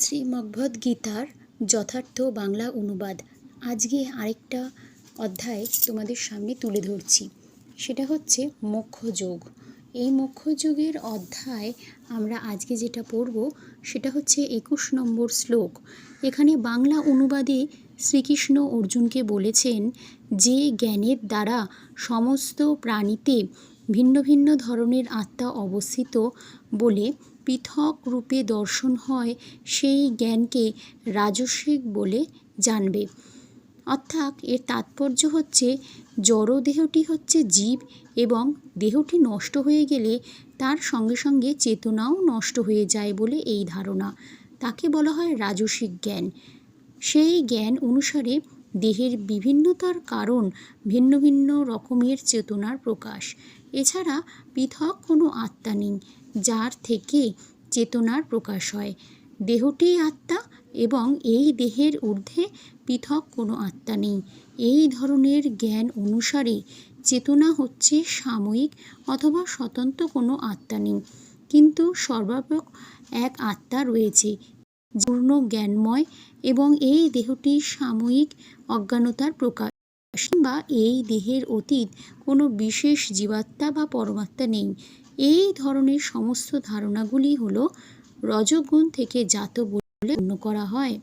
শ্রীমদ্ভগবদ্ গীতার যথার্থ বাংলা অনুবাদ আজকে আরেকটা অধ্যায় তোমাদের সামনে তুলে ধরছি। সেটা হচ্ছে মোক্ষযোগ। এই মোক্ষযোগের অধ্যায় আমরা আজকে যেটা পড়ব সেটা হচ্ছে একুশ নম্বর শ্লোক। এখানে বাংলা অনুবাদে শ্রীকৃষ্ণ অর্জুনকে বলেছেন, যে জ্ঞানের দ্বারা সমস্ত প্রাণীতে ভিন্ন ভিন্ন ধরনের আত্মা অবস্থিত বলে পৃথক রূপে দর্শন হয় সেই জ্ঞানকে রাজসিক বলে জানবে। অর্থাৎ এর তাৎপর্য হচ্ছে, জড় দেহটি হচ্ছে জীব এবং দেহটি নষ্ট হয়ে গেলে তার সঙ্গে সঙ্গে চেতনাও নষ্ট হয়ে যায় বলে এই ধারণা। তাকে বলা হয় রাজসিক জ্ঞান। সেই জ্ঞান অনুসারে দেহের বিভিন্নতার কারণ ভিন্ন ভিন্ন রকমের চেতনার প্রকাশ। এছাড়া পৃথক কোনো আত্মা নেই, যার থেকে চেতনার প্রকাশ হয়। দেহটি আত্মা এবং এই দেহের ঊর্ধ্বে পৃথক কোনো আত্মা নেই। এই ধরনের জ্ঞান অনুসারে চেতনা হচ্ছে সাময়িক অথবা স্বতন্ত্র কোনো আত্মা নেই। কিন্তু সর্বাপক এক আত্মা রয়েছে পূর্ণ জ্ঞানময় এবং এই দেহটি সাময়িক অজ্ঞানতার প্রকাশ। বা এই দেহের অতীত কোনো বিশেষ জীবাত্মা বা পরমাত্মা নেই। এই ধরনের সমস্ত ধারণাগুলি হল রজগুণ থেকে জাত বলে গণ্য করা হয়।